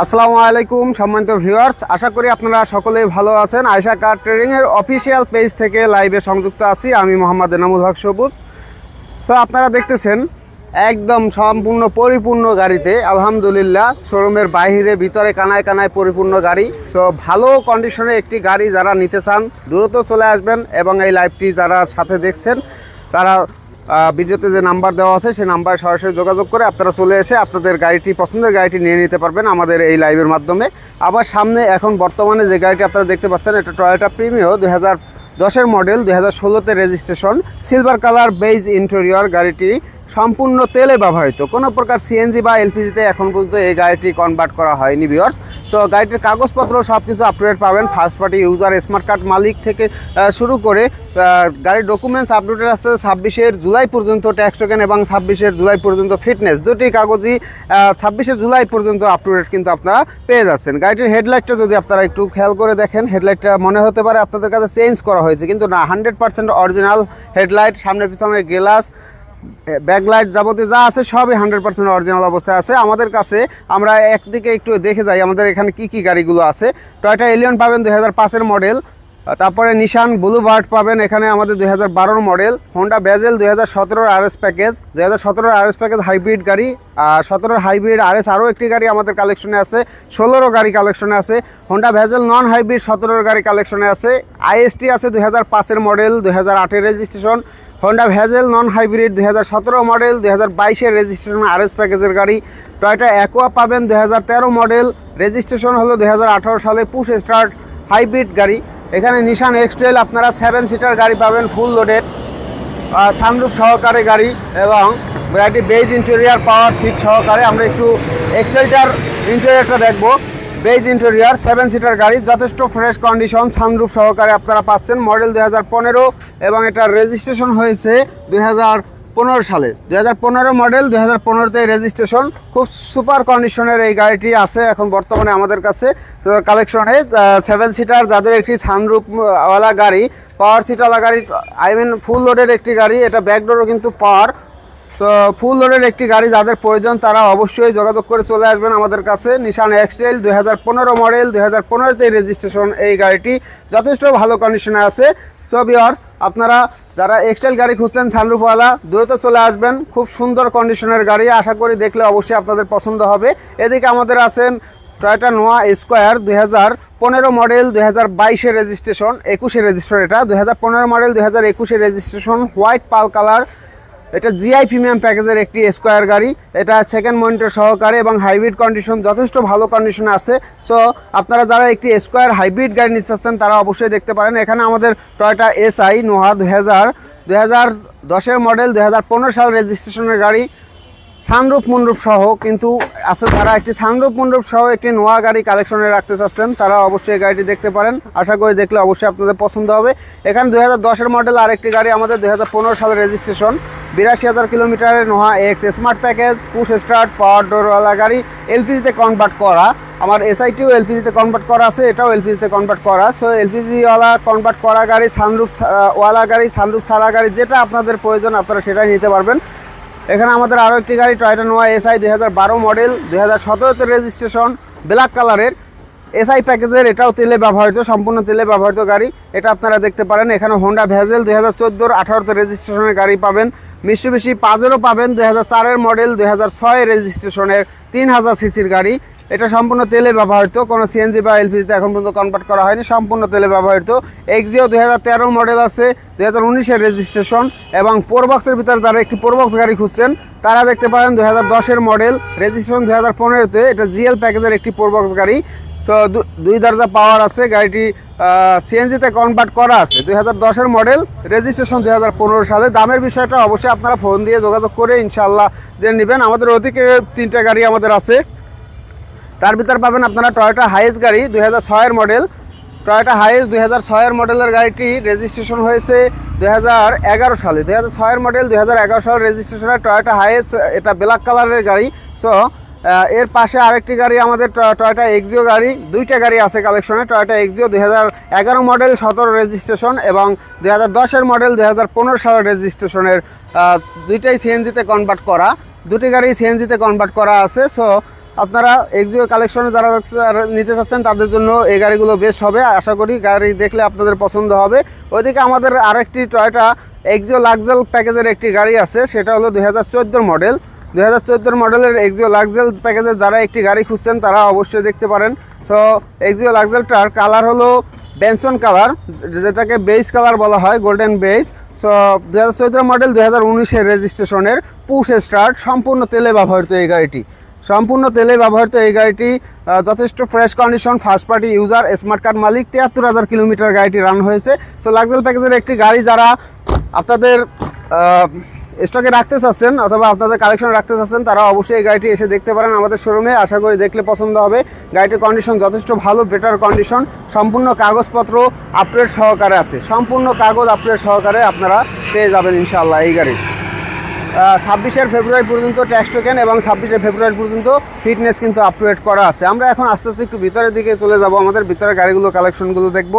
আসসালামু আলাইকুম, সম্মানিত ভিউয়ার্স। আশা করি আপনারা সকলেই ভালো আছেন। আয়শা কার ট্রেডিং এর অফিসিয়াল পেজ থেকে লাইভে সংযুক্ত আছি। আমি মোহাম্মদ এনামুল হক সবুজ। তো আপনারা দেখতেছেন, একদম সম্পূর্ণ পরিপূর্ণ গাড়িতে, আলহামদুলিল্লাহ শোরুমের বাইরে, ভিতরে কানায় কানায় পরিপূর্ণ গাড়ি। তো ভালো কন্ডিশনে একটি গাড়ি যারা নিতে চান, দ্রুত চলে আসবেন এবং এই লাইভটি যারা সাথে দেখছেন, তারা ভিডিওতে যে নাম্বার দেওয়া আছে, সেই নাম্বারে সরাসরি যোগাযোগ করে আপনারা চলে এসে আপনাদের গাড়িটি, পছন্দের গাড়িটি নিয়ে নিতে পারবেন আমাদের এই লাইভের মাধ্যমে। আবার সামনে এখন বর্তমানে যে গাড়িটি আপনারা দেখতে পাচ্ছেন, এটা টয়োটা প্রিমিও দু হাজার দশের মডেল দুই হাজার ষোলোতে registration silver colour beige interior গাড়িটি। সম্পূর্ণ তেলে ব্যবহৃত। কোনো প্রকার সিএনজি বা এলপিজিতে এখন পর্যন্ত এই গাড়িটি কনভার্ট করা হয়নি ভিওর্স সো গাড়িটির কাগজপত্র সব কিছু আপডেট পাবেন first party user smart card মালিক থেকে শুরু করে গাড়ির ডকুমেন্টস আপডেটেড আছে ছাব্বিশের জুলাই পর্যন্ত ট্যাক্স টোকেন এবং ছাব্বিশের জুলাই পর্যন্ত ফিটনেস দুটি কাগজই ছাব্বিশে জুলাই পর্যন্ত আপ টু কিন্তু আপনারা পেয়ে যাচ্ছেন। গাড়িটির হেডলাইটটা যদি আপনারা একটু খেয়াল করে দেখেন হেডলাইটটা মনে হতে পারে আপনাদের কাছে চেঞ্জ করা হয়েছে, কিন্তু না হান্ড্রেড পার্সেন্ট অরিজিনাল হেডলাইট সামনে পিছনের গ্লাস ব্যাকলাইট যাবতীয় যা আছে সবই হান্ড্রেড পার্সেন্ট অরিজিনাল অবস্থায় আছে। আমাদের কাছে আমরা একদিকে একটু দেখে যাই আমাদের এখানে কি কি গাড়িগুলো আছে। টয়টা এলিয়ন পাবেন দুই হাজার পাঁচের মডেল তারপরে নিশান ব্লু বার্ড পাবেন এখানে আমাদের দুই হাজার মডেল হোন্ডা বেজেল দুই হাজার সতেরোর আরএস প্যাকেজ দুই হাজার সতেরোর আরএস প্যাকেজ হাইব্রিড গাড়ি, আর সতেরোর হাইব্রিড আরএস আরও একটি গাড়ি আমাদের কালেকশনে আছে, ষোলোরও গাড়ি কালেকশনে আছে হোন্ডা ভেজেল নন হাইব্রিড সতেরোর গাড়ি কালেকশনে আছে আইএসটি আছে দুই হাজার পাঁচের মডেল দুই হাজার আটের registration Honda Vezel non hybrid দুই হাজার সতেরো মডেল দুই হাজার বাইশের রেজিস্ট্রেশন আরএস প্যাকেজের গাড়ি। টয়টা অ্যাকোয়া পাবেন দুই হাজার তেরো মডেল রেজিস্ট্রেশন হলো দুই হাজার আঠারো সালে পুশ স্টার্ট হাইব্রিড গাড়ি। এখানে নিশান এক্স এক্সট্রেল আপনারা সেভেন সিটার গাড়ি পাবেন ফুল লোডেড সানরুফ সহকারে গাড়ি এবং গাড়িটি বেজ ইন্টেরিয়ার পাওয়ার সিট সহকারে। আমরা একটু এক্সেলটার ইন্টেরিয়ারটা দেখব। বেজ ইন্টেরিয়ার, সেভেন সিটার গাড়ি, যথেষ্ট ফ্রেশ কন্ডিশন সানরুফ সহকারে আপনারা পাচ্ছেন মডেল দুই এবং এটার রেজিস্ট্রেশন হয়েছে দুই পনেরো সালে। হাজার পনেরো মডেল দুই হাজার পনেরোতে রেজিস্ট্রেশন খুব সুপার কন্ডিশনের এই গাড়িটি আছে এখন বর্তমানে আমাদের কাছে। কালেকশনে সেভেন সিটার যাদের একটি সানরুফওয়ালা গাড়ি পাওয়ার সিটওয়ালা গাড়ি আই মিন ফুল লোডের একটি গাড়ি, এটা ব্যাকডোরও কিন্তু পাওয়ার সো ফুল লোডের একটি গাড়ি যাদের প্রয়োজন, তারা অবশ্যই যোগাযোগ করে চলে আসবেন আমাদের কাছে। নিশান এক্সটেল দুই হাজার পনেরো মডেল দুই হাজার পনেরোতে রেজিস্ট্রেশন এই গাড়িটি যথেষ্ট ভালো কন্ডিশনে আছে। সো বিয়ার্স আপনারা যারা এক্সটেল গাড়ি খুঁজছেন সানরুফওয়ালা দ্রুত চলে আসবেন। খুব সুন্দর কন্ডিশনের গাড়ি, আশা করি দেখলে অবশ্যই আপনাদের পছন্দ হবে। এদিকে আমাদের আছেন টয়টা নোয়া স্কোয়ার দুই হাজার পনেরো মডেল দুই হাজার বাইশের রেজিস্ট্রেশন একুশে রেজিস্ট্রেশন এটা। দুই হাজার পনেরো মডেল দুই হাজার একুশে রেজিস্ট্রেশন হোয়াইট পাল কালার এটা জিআই প্রিমিয়াম প্যাকেজের একটি স্কোয়ার গাড়ি। এটা সেকেন্ড মনিটর সহকারে এবং হাইব্রিড কন্ডিশন যথেষ্ট ভালো কন্ডিশনে আছে। সো আপনারা যারা একটি স্কোয়ার হাইব্রিড গাড়ি নিতে চাচ্ছেন, তারা অবশ্যই দেখতে পারেন। এখানে আমাদের টয়টা এসআই নোহা দু হাজার দুই হাজার দশের মডেল দুই হাজার পনেরো সাল রেজিস্ট্রেশনের গাড়ি। সানরূপ মন্ডপ সহ কিন্তু আছে তারা একটি সানরূপ মন্ডপ সহ একটি নোয়া গাড়ি কালেকশনে রাখতে চাচ্ছেন, তারা অবশ্যই এই গাড়িটি দেখতে পারেন। আশা করি দেখলে অবশ্যই আপনাদের পছন্দ হবে। এখানে দুই হাজার দশের মডেল আরেকটি গাড়ি, আমাদের দুই হাজার পনেরো সালের রেজিস্ট্রেশন বিরাশি হাজার কিলোমিটারের Noah X smart package, push start, power ডোরওয়ালা গাড়ি, এলপিজিতে কনভার্ট করা। আমার এসআইটিও এলপিজিতে কনভার্ট করা আছে, এটাও এলপিজিতে কনভার্ট করা। সো এলপিজিওয়ালা কনভার্ট করা গাড়ি সানরুফ ওয়ালা গাড়ি সানরুফ ছাড়া গাড়ি, যেটা আপনাদের প্রয়োজন, আপনারা সেটাই নিতে পারবেন। এখানে আমাদের আরও একটি গাড়ি টয়টা নোয়া এসআই দুই হাজার বারো মডেল দুই হাজার সতেরোতে রেজিস্ট্রেশন ব্ল্যাক কালারের এসআই প্যাকেজের এটাও তেলে ব্যবহৃত, সম্পূর্ণ তেলে ব্যবহৃত গাড়ি। এটা আপনারা দেখতে পারেন, এখানে হোন্ডা ভেজেল দুই হাজার চোদ্দোর আঠারোতে রেজিস্ট্রেশনের গাড়ি পাবেন। মিষ্টি বেশি পাজেরও পাবেন দুই হাজার মডেল, দুই হাজার ছয় রেজিস্ট্রেশনের তিন হাজার সিসির গাড়ি। এটা সম্পূর্ণ তেলে ব্যবহৃত, কোনো সিএনজি বা এলপিজিতে এখন পর্যন্ত কনভার্ট করা হয়নি, সম্পূর্ণ তেলে ব্যবহৃত। এক্সিও দুই হাজার তেরো মডেল আছে, দুই হাজার উনিশের রেজিস্ট্রেশন এবং পোরবক্সের ভিতরে যারা একটি পোরবক্স গাড়ি খুঁজছেন, তারা দেখতে পারেন দুই হাজার দশের মডেল, রেজিস্ট্রেশন দুই হাজার পনেরোতে, এটা জিএল প্যাকেজের একটি পোরবক্স গাড়ি। সো দুই দরজা পাওয়ার আছে, গাড়িটি সিএনজিতে কনভার্ট করা আছে। দুই হাজার দশের মডেল রেজিস্ট্রেশন দুই হাজার পনেরো সালে। দামের বিষয়টা অবশ্যই আপনারা ফোন দিয়ে যোগাযোগ করে ইনশাল্লাহ জেনে নেবেন। আমাদের ওদিকে তিনটা গাড়ি আমাদের আছে। তার ভিতর পাবেন আপনারা টয়োটা হাইস গাড়ি, দুই হাজার ছয়ের মডেল টয়োটা হাইস দুই হাজার ছয়ের মডেলের গাড়িটি রেজিস্ট্রেশন হয়েছে দুই হাজার এগারো সালে। দুই হাজার ছয়ের মডেল দুই হাজার এগারো সালের রেজিস্ট্রেশনের টয়োটা হাইস এটা ব্ল্যাক কালারের গাড়ি। সো এর পাশে আরেকটি গাড়ি আমাদের টয়োটা এক্সিও গাড়ি। দুইটা গাড়ি আছে কালেকশনে টয়োটা এক্সিও দুই এগারো মডেল সতেরো রেজিস্ট্রেশন এবং দুই হাজার দশের মডেল দুই হাজার পনেরো সালের রেজিস্ট্রেশনের দুইটাই সিএনজিতে কনভার্ট করা। দুটি গাড়ি সিএনজিতে কনভার্ট করা আছে। সো আপনারা এক্সিও কালেকশনে যারা নিতে চাচ্ছেন, তাদের জন্য এই গাড়িগুলো বেস্ট হবে। আশা করি গাড়ি দেখলে আপনাদের পছন্দ হবে। ওইদিকে আমাদের আরেকটি টয়টা এক্সিও লাক্সাল প্যাকেজের একটি গাড়ি আছে, সেটা হলো দু হাজার চোদ্দ মডেল দুই হাজার মডেলের এক্সিও লাক্সাল প্যাকেজের যারা একটি গাড়ি খুঁজছেন, তারা অবশ্যই দেখতে পারেন। সো এক্সিও লাক্সালটার কালার হলো বেনসন কালার যেটাকে বেস কালার বলা হয় গোল্ডেন বেস সো দু হাজার চোদ্দ মডেল দু হাজার উনিশের রেজিস্ট্রেশনের পুশ স্টার্ট সম্পূর্ণ তেলে ব্যবহৃত এই গাড়িটি। সম্পূর্ণ তেলে ব্যবহৃত এই গাড়িটি যথেষ্ট fresh condition first party user smart card মালিক, তিয়াত্তর হাজার কিলোমিটার গাড়িটি রান হয়েছে। সো লাক্সাল প্যাকেজের একটি গাড়ি যারা আপনাদের স্টকে রাখতে চাচ্ছেন অথবা আপনাদের কালেকশন রাখতে চাচ্ছেন, তারা অবশ্যই এই গাড়িটি এসে দেখতে পারেন আমাদের শোরুমে আশা করি দেখলে পছন্দ হবে। গাড়িটির কন্ডিশন যথেষ্ট ভালো বেটার কন্ডিশন সম্পূর্ণ কাগজপত্র আপডেট সহকারে আছে। সম্পূর্ণ কাগজ আপডেট সহকারে আপনারা পেয়ে যাবেন ইনশাআল্লাহ এই গাড়ি। ছাব্বিশের ফেব্রুয়ারি পর্যন্ত ট্যাক্স টোকেন এবং ছাব্বিশে ফেব্রুয়ারি পর্যন্ত ফিটনেস কিন্তু আপ টু করা আছে। আমরা এখন আস্তে আস্তে একটু ভিতরের দিকে চলে যাব। আমাদের ভিতরে গাড়িগুলো কালেকশনগুলো দেখব।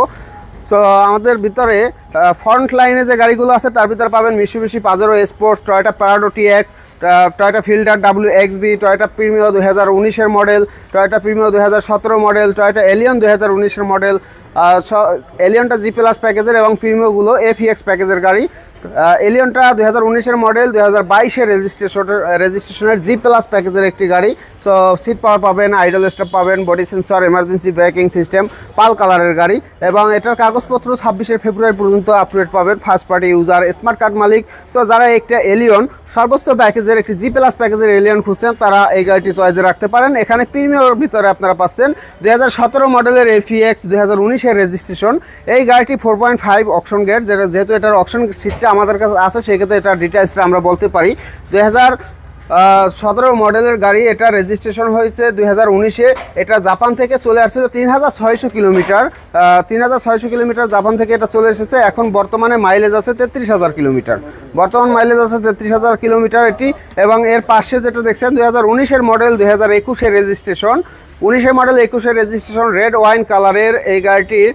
সো আমাদের ভিতরে ফ্রন্ট লাইনে যে গাড়িগুলো আছে, তার ভিতরে পাবেন Mitsubishi Pajero sports Toyota Prado TX Toyota Fielder W X B Toyota Premio দু হাজার উনিশের মডেল টয়টা প্রিমিও দু হাজার সতেরো মডেল টয়টা এলিয়ন দু হাজার উনিশের মডেল এলিয়নটা জি প্লাস প্যাকেজের এবং প্রিমিওগুলো এফ ইএক্স প্যাকেজের গাড়ি। এলিয়নটা দুই হাজার উনিশের মডেল দুই হাজার বাইশের রেজিস্ট্রেশন রেজিস্ট্রেশনের জি প্লাস প্যাকেজের একটি গাড়ি। সো সিট পাওয়ার পাবেন আইডল স্টপ পাবেন body sensor emergency braking system pearl কালারের গাড়ি। এবং এটার কাগজপত্র ছাব্বিশের ফেব্রুয়ারি পর্যন্ত আপডেট পাবেন first party user smart card মালিক। সো যারা একটা এলিয়ন সর্বোচ্চ প্যাকেজের একটি জি প্লাস প্যাকেজের এলিয়ন খুঁজছেন, তারা এই গাড়িটি চয়েসে রাখতে পারেন। এখানে প্রিমিয়ার ভিতরে আপনারা পাচ্ছেন দুই হাজার সতেরো মডেলের এফিএক্স দুই হাজার উনিশের রেজিস্ট্রেশন এই গাড়িটি four point five option gate যেটা যেহেতু এটার অপশন সিটটা আমাদের কাছে আছে, সেক্ষেত্রে এটার ডিটেলসটা আমরা বলতে পারি। দুই হাজার সতেরো মডেলের গাড়ি, এটা রেজিস্ট্রেশন হয়েছে দুই হাজার উনিশে। এটা জাপান থেকে চলে আসছিল তিন হাজার ছয়শো কিলোমিটার। তিন হাজার ছয়শো কিলোমিটার জাপান থেকে এটা চলে এসেছে। এখন বর্তমানে মাইলেজ আছে তেত্রিশ হাজার কিলোমিটার। বর্তমান মাইলেজ আছে তেত্রিশ হাজার কিলোমিটার এটি। এবং এর পাশে যেটা দেখছেন, দুই হাজার উনিশের মডেল দুই হাজার একুশের রেজিস্ট্রেশন উনিশের মডেল একুশের রেজিস্ট্রেশন রেড ওয়াইন কালারের এই গাড়িটির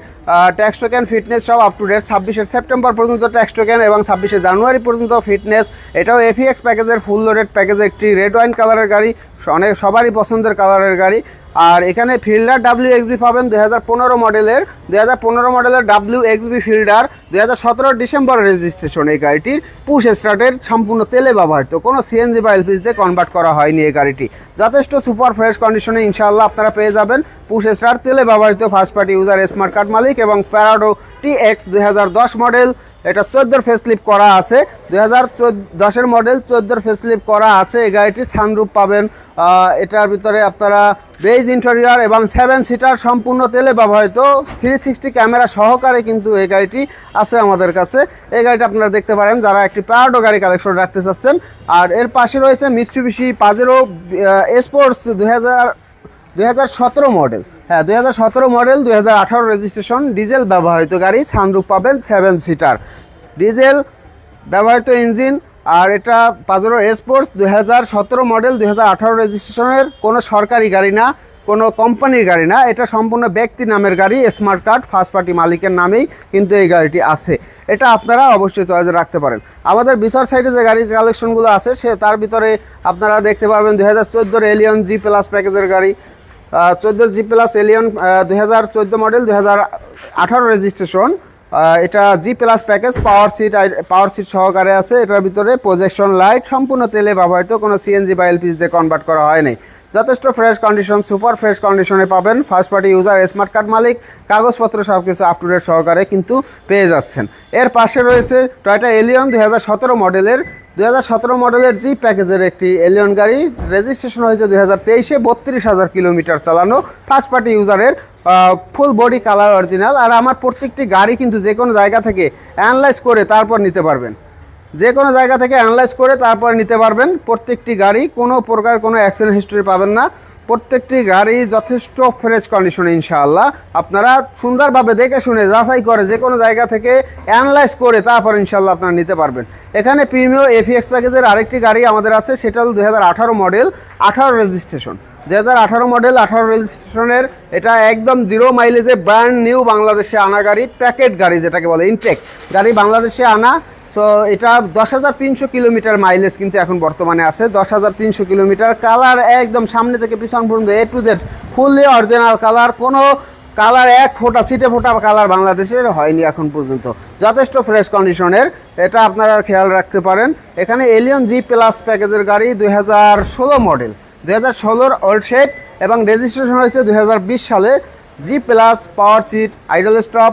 ট্যাক্স টোকেন ফিটনেস সব আপ টু ডেট ছাব্বিশে সেপ্টেম্বর পর্যন্ত ট্যাক্স টোকেন এবং ছাব্বিশে জানুয়ারি পর্যন্ত ফিটনেস এটাও এফিএক্স প্যাকেজের ফুল লোডেড প্যাকেজ একটি রেড ওয়াইন কালারের গাড়ি, অনেক সবারই পছন্দের কালারের গাড়ি। আর এখানে ফিল্ডার ডাব্লিউ এক্সবি পাবেন দুই হাজার পনেরো মডেলের, দুই হাজার পনেরো মডেলের ডাব্লিউ এক্সবি ফিল্ডার, দুই হাজার সতেরো ডিসেম্বর রেজিস্ট্রেশন এই গাড়িটির। পুশ স্টার্টের সম্পূর্ণ তেলে ব্যবহৃত, কোনো সিএনজি বা এলপিজি দিয়ে কনভার্ট করা হয়নি এই গাড়িটি। যথেষ্ট সুপার ফ্রেশ কন্ডিশনে ইনশাআল্লাহ আপনারা পেয়ে যাবেন। পুশ স্টার্ট, তেলে ব্যবহৃত first party user smart card মালিক এবং প্যারাডো টি এক্স দুই হাজার দশ মডেল। এটা চোদ্দোর ফেসলিপ করা আছে। দু হাজার চোদ্দ দশের মডেল চোদ্দোর ফেসলিপ করা আছে। এই গাড়িটি সানরুপ পাবেন। এটার ভিতরে আপনারা বেজ ইন্টেরিয়র এবং সেভেন সিটার সম্পূর্ণ তেলে ব্যবহৃত থ্রি সিক্সটি ক্যামেরা সহকারে কিন্তু এই গাড়িটি আছে আমাদের কাছে। এই গাড়িটা আপনারা দেখতে পারেন, যারা একটি প্যারাডো গাড়ি কালেকশন রাখতে চাচ্ছেন। আর এর পাশে রয়েছে মিৎসুবিশি পাজেরো স্পোর্টস দুই হাজার, দুই মডেল হ্যাঁ দুই হাজার সতেরো মডেল, দুই হাজার আঠারো রেজিস্ট্রেশন ডিজেল ব্যবহৃত গাড়ি সানরুফ পাবেন সেভেন সিটার ডিজেল ব্যবহৃত ইঞ্জিন আর এটা পাজরো স্পোর্টস দুই মডেল, দুই হাজার আঠারো রেজিস্ট্রেশনের কোনো সরকারি গাড়ি না, কোনো কোম্পানির গাড়ি না। এটা সম্পূর্ণ ব্যক্তি নামের গাড়ি স্মার্ট কার্ড ফার্স্ট পার্টি মালিকের নামেই কিন্তু এই গাড়িটি আছে। এটা আপনারা অবশ্যই চয়েসে রাখতে পারেন। আমাদের ভিতর সাইডে যে গাড়ির কালেকশনগুলো আছে, সে তার ভিতরে আপনারা দেখতে পাবেন দুই হাজার চোদ্দোর এলিয়ন জি প্লাস প্যাকেজের গাড়ি চোদ্দ জি প্লাস এলিয়ন দুই হাজার চোদ্দ মডেল দুই হাজার আঠারো রেজিস্ট্রেশন এটা G plus package power seat power seat সহকারে আছে। এটার ভিতরে প্রজেকশন লাইট সম্পূর্ণ তেলে ব্যবহৃত, কোনো সিএনজি বা এলপিজি দিয়ে কনভার্ট করা হয়নি যথেষ্ট ফ্রেশ কন্ডিশন সুপার ফ্রেশ কন্ডিশনে পাবেন। First party user smart card মালিক, কাগজপত্র সব কিছু আপ টু ডেট সহকারে কিন্তু পেয়ে যাচ্ছেন। এর পাশে রয়েছে টয়টা এলিয়ন দুই হাজার সতেরো মডেলের দুই হাজার সতেরো মডেলের জি প্যাকেজের একটি এলিয়ন গাড়ি। রেজিস্ট্রেশন হয়েছে দুই হাজার তেইশে, বত্রিশ হাজার কিলোমিটার চালানো ফার্স্ট পার্টি ইউজারের ফুল বডি কালার অরিজিনাল আর আমার প্রত্যেকটি গাড়ি কিন্তু যে কোনো জায়গা থেকে অ্যানালাইজ করে তারপর নিতে পারবেন। যে কোনো জায়গা থেকে অ্যানালাইজ করে তারপর নিতে পারবেন। প্রত্যেকটি গাড়ি কোনো প্রকার কোনো অ্যাক্সিডেন্ট হিস্ট্রি পাবেন না। প্রত্যেকটি গাড়ি যথেষ্ট ফ্রেশ কন্ডিশনে ইনশাআল্লাহ। আপনারা সুন্দরভাবে দেখে শুনে যাচাই করে যে কোনো জায়গা থেকে অ্যানালাইজ করে তারপর ইনশাআল্লাহ আপনারা নিতে পারবেন। এখানে প্রিমিও এফিএক্স প্যাকেজের আরেকটি গাড়ি আমাদের আছে, সেটা হল দুই হাজার আঠারো মডেল আঠারো রেজিস্ট্রেশন দু হাজার আঠারো মডেল আঠারো রেজিস্ট্রেশনের এটা একদম জিরো মাইলেজে ব্র্যান্ড নিউ বাংলাদেশে আনা গাড়ি প্যাকেট গাড়ি যেটাকে বলে ইনটেক গাড়ি বাংলাদেশে আনা সো এটা দশ হাজার তিনশো কিলোমিটার মাইলেজ কিন্তু এখন বর্তমানে আছে। দশ হাজার তিনশো কিলোমিটার কালার একদম সামনে থেকে পিছন পর্যন্ত A to Z fully original colour কোনো কালার এক ফোটা সিটে ফোটা কালার বাংলাদেশের হয়নি এখন পর্যন্ত। যথেষ্ট ফ্রেশ কন্ডিশনের এটা আপনারা খেয়াল রাখতে পারেন। এখানে এলিয়ন জি প্লাস প্যাকেজের গাড়ি দুই হাজার ষোলো মডেল দুই হাজার ষোলোর ওল্ড শেড এবং রেজিস্ট্রেশন হয়েছে দুই হাজার বিশ সালে। G plus power seat idle stop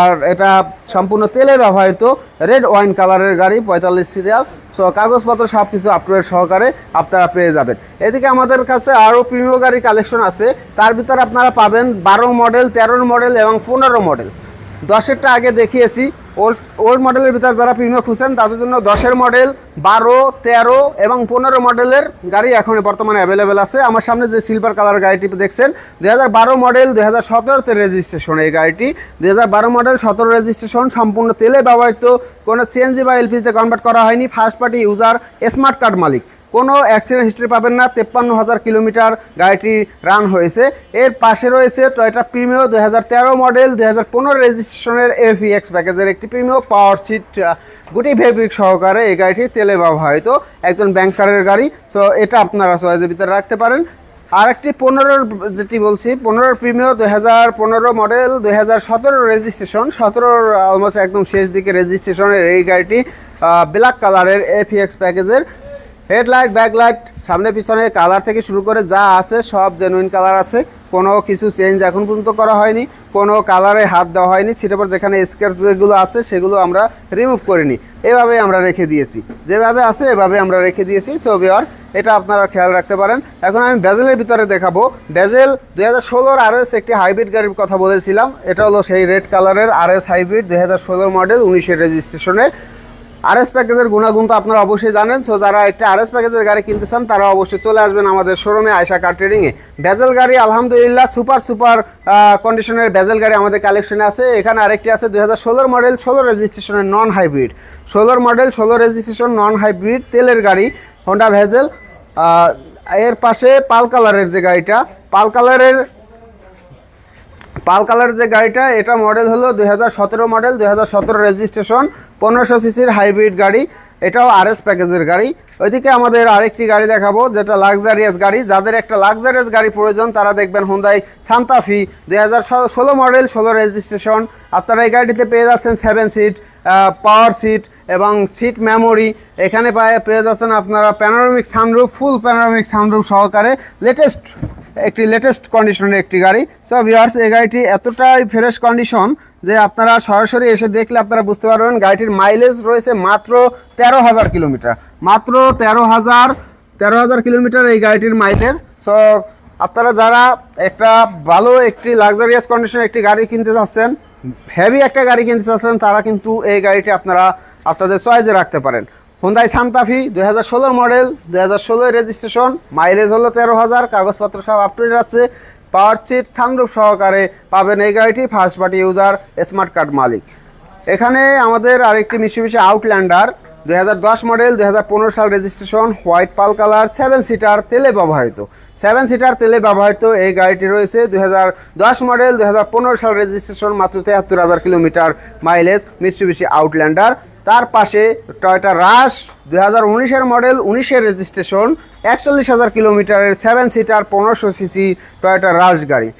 আর এটা সম্পূর্ণ তেলে ব্যবহৃত রেড ওয়াইন কালারের গাড়ি, পঁয়তাল্লিশ সিরিয়াল সো কাগজপত্র সব কিছু আপটুডেট সহকারে আপনারা পেয়ে যাবেন। এদিকে আমাদের কাছে আরও প্রিমিয় গাড়ি কালেকশন আছে। তার ভিতরে আপনারা পাবেন বারো মডেল তেরো মডেল এবং পনেরো মডেল দশেরটা আগে দেখিয়েছি। ওল্ড ওল্ড মডেলের ভিতরে যারা প্রিমিয়াম খুঁজছেন, তাদের জন্য দশের মডেল, বারো, তেরো এবং পনেরো মডেলের গাড়ি এখন বর্তমানে অ্যাভেলেবেল আছে। আমার সামনে যে সিলভার কালার গাড়িটি দেখছেন, দুই হাজার বারো মডেল দুই হাজার সতেরোতে রেজিস্ট্রেশন এই গাড়িটি। দুই হাজার বারো মডেল সতেরো রেজিস্ট্রেশন সম্পূর্ণ তেলে ব্যবহৃত। কোনো সিএনজি বা এলপিজিতে কনভার্ট করা হয়নি। First party user smart card মালিক। কোনো অ্যাক্সিডেন্ট হিস্ট্রি পাবেন না। তেপ্পান্ন হাজার কিলোমিটার গাড়িটি রান হয়েছে। এর পাশে রয়েছে টয়টা প্রিমিও দুই হাজার তেরো মডেল দুই হাজার পনেরো রেজিস্ট্রেশনের এফিএক্স প্যাকেজের একটি প্রিমিও পাওয়ার সিট গুটি ফেব্রিক সহকারে এই গাড়িটি তেলে ব্যবহৃত একজন ব্যাংকারের গাড়ি। সো এটা আপনারা চয়েসের ভিতরে রাখতে পারেন। আর একটি পনেরোর, যেটি বলছি, পনেরোর প্রিমিও দুই হাজার পনেরো মডেল দুই হাজার সতেরো রেজিস্ট্রেশন সতেরোর অলমোস্ট একদম শেষ দিকে রেজিস্ট্রেশনের এই গাড়িটি ব্ল্যাক কালারের এফিএক্স প্যাকেজের হেডলাইট, ব্যাকলাইট, সামনে পিছনে কালার থেকে শুরু করে যা আছে সব জেনুইন কালার আছে। কোনো কিছু চেঞ্জ এখন পর্যন্ত করা হয়নি, কোনো কালারে হাত দেওয়া হয়নি সেটার পর যেখানে স্কেচ যেগুলো আছে সেগুলো আমরা রিমুভ করিনি। এভাবে আমরা রেখে দিয়েছি। যেভাবে আছে এভাবে আমরা রেখে দিয়েছি। সো এটা আপনারা খেয়াল রাখতে পারেন। এখন আমি বেজেলের ভিতরে দেখাবো। বেজেল দুই হাজার ষোলোর আর এস একটি হাইব্রিড গাড়ির কথা বলেছিলাম। এটা হলো সেই রেড কালারের আর এস হাইব্রিড দুই হাজার ষোলোর মডেল উনিশের রেজিস্ট্রেশনের আরএস প্যাকেজের গুণাগুণ তো আপনারা অবশ্যই জানেন। সো যারা একটা আরএস প্যাকেজের গাড়ি কিনতে চান, তারা অবশ্যই চলে আসবেন আমাদের শোরুমে আয়সা কার ট্রেডিংয়ে ভেজেল গাড়ি, আলহামদুলিল্লাহ সুপার সুপার কন্ডিশনের ভেজেল গাড়ি আমাদের কালেকশনে আছে। এখানে আরেকটি আছে, দুই হাজার মডেল ষোলো রেজিস্ট্রেশনের নন হাইব্রিড ষোলোর মডেল ষোলো রেজিস্ট্রেশন নন হাইব্রিড তেলের গাড়ি হোন্ডা ভেজেল এর পাশে পাল কালারের যে গাড়িটা, পাল কালারের পাল কালার যে গাড়িটা, এটা মডেল হলো দুই হাজার সতেরো মডেল দুই হাজার সতেরো রেজিস্ট্রেশন পনেরোশো সিসির হাইব্রিড গাড়ি, এটাও আরএস প্যাকেজের গাড়ি। ওইদিকে আমাদের আরেকটি গাড়ি দেখাবো, যেটা লাক্সারিয়াস গাড়ি। যাদের একটা লাক্সারিয়াস গাড়ি প্রয়োজন, তারা দেখবেন হোন্দাই সান্তাফি দুই হাজার ষোলো মডেল ষোলো রেজিস্ট্রেশন আপনারা এই গাড়িটিতে পেয়ে যাচ্ছেন সেভেন সিট পাওয়ার সিট এবং সিট মেমোরি এখানে পায়ে পেয়ে যাচ্ছেন আপনারা panoramic sunroof full panoramic sunroof সহকারে লেটেস্ট একটি লেটেস্ট কন্ডিশনের একটি গাড়ি। সো ভিউয়ার্স এই গাড়িটি এতটাই ফ্রেশ কন্ডিশন যে আপনারা সরাসরি এসে দেখলে আপনারা বুঝতে পারবেন গাড়িটির মাইলেজ রয়েছে মাত্র তেরো হাজার কিলোমিটার। মাত্র তেরো হাজার তেরো হাজার কিলোমিটার এই গাড়িটির মাইলেজ সো আপনারা যারা একটা ভালো, একটি লাক্সারিয়াস কন্ডিশনের একটি গাড়ি কিনতে চাচ্ছেন হেভি একটা গাড়ি কিনতে চাচ্ছেন, তারা কিন্তু এই গাড়িটি আপনারা আপনাদের চয়েসে রাখতে পারেন। হুন্দাই সান্তাফি দুই হাজার ষোলোর মডেল দুই হাজার ষোলোর রেজিস্ট্রেশন মাইলেজ হলো তেরো হাজার, কাগজপত্র সব আপ টু ডেট আছে। পাওয়ার সিট সানরুফ সহকারে পাবেন এই গাড়িটি first party user smart card মালিক। এখানে আমাদের আরেকটি মিশি আউটল্যান্ডার দুই মডেল দুই হাজার পনেরো সাল registration white pearl colour seven seater তেলে ব্যবহৃত। সেভেন সিটার তেলে ব্যবহৃত এই গাড়িটি রয়েছে, দুই হাজার দশ মডেল দুই হাজার পনেরো সাল রেজিস্ট্রেশন মাত্র তেহাত্তর হাজার কিলোমিটার মাইলেজ মিশ্রিবিশি আউটল্যান্ডার তার পাশে টয়টা রাশ দু হাজার উনিশের মডেল, উনিশের রেজিস্ট্রেশন, একচল্লিশ হাজার কিলোমিটারের সেভেন সিটার পনেরোশো সিসি টয়টা রাশ গাড়ি।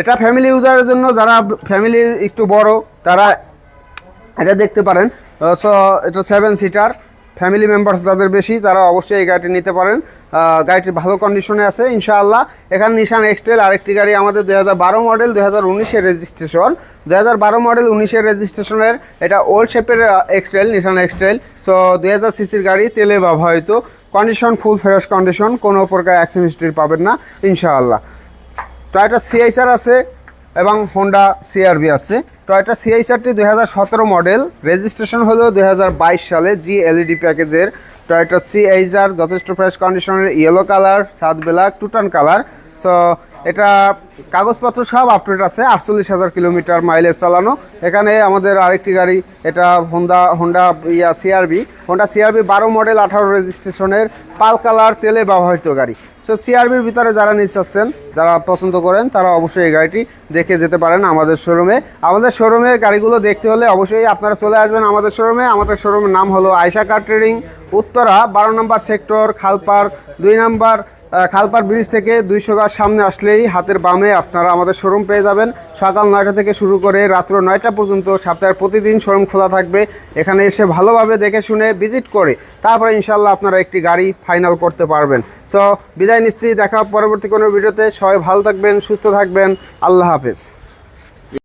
এটা ফ্যামিলি ইউজারের জন্য, যারা ফ্যামিলি একটু বড়, তারা এটা দেখতে পারেন। সো এটা সেভেন সিটার ফ্যামিলি মেম্বার্স যাদের বেশি, তারা অবশ্যই এই গাড়িটি নিতে পারেন। গাড়িটি ভালো কন্ডিশনে আছে, ইনশাআল্লাহ। এখানে নিশান এক্সটেল আরেকটি গাড়ি আমাদের দুই হাজার বারো মডেল দুই হাজার উনিশের রেজিস্ট্রেশন দুই হাজার বারো মডেল উনিশের রেজিস্ট্রেশনের এটা ওল্ড শেপের এক্সটেল নিশান এক্সটেল সো দুই হাজার সিসির গাড়ি তেলে ব্যবহৃত। কন্ডিশন ফুল ফ্রেশ কন্ডিশন কোনো প্রকার অ্যাক্সিডেন্ট হিস্ট্রি পাবেন না, ইনশাআল্লাহ। টয়টা সিআইসার আছে এবং হোন্ডা সিআরবি আছে। টয়টা সিআইসারটি দুই হাজার সতেরো মডেল রেজিস্ট্রেশন হলো দুই হাজার বাইশ সালে জি এলইডি প্যাকেজের টয়টা সিআইসার যথেষ্ট ফ্রেশ কন্ডিশনের ইয়েলো কালার সাত black two tone colour so এটা কাগজপত্র সব আপডেট আছে, আটচল্লিশ হাজার কিলোমিটার মাইলেজ চালানো। এখানে আমাদের আরেকটি গাড়ি, এটা হোন্ডা হোন্ডা ইয়া সিআরবি হোন্ডা সিআরবি বারো মডেল আঠারো রেজিস্ট্রেশনের পাল কালার তেলে ব্যবহৃত গাড়ি। সো সিআরবির ভিতরে যারা নিতে চাচ্ছেন যারা পছন্দ করেন, তারা অবশ্যই এই গাড়িটি দেখে যেতে পারেন আমাদের শোরুমে আমাদের শোরুমের গাড়িগুলো দেখতে হলে অবশ্যই আপনারা চলে আসবেন আমাদের শোরুমে আমাদের শোরুমের নাম হলো আয়সা কার ট্রেডিং উত্তরা, বারো নম্বর সেক্টর খালপার দুই নম্বর খালপার ব্রিজ থেকে দুইশো গাছ সামনে আসলেই হাতের বামে আপনারা আমাদের শোরুম পেয়ে যাবেন। সকাল নয়টা থেকে শুরু করে রাত্র নয়টা পর্যন্ত সপ্তাহের প্রতিদিন শোরুম খোলা থাকবে। এখানে এসে ভালোভাবে দেখে শুনে ভিজিট করে তারপরে ইনশাল্লাহ আপনারা একটি গাড়ি ফাইনাল করতে পারবেন। সো বিদায় নিশ্চয়ই দেখা পরবর্তী কোনো ভিডিওতে সবাই ভালো থাকবেন, সুস্থ থাকবেন। আল্লাহ হাফেজ।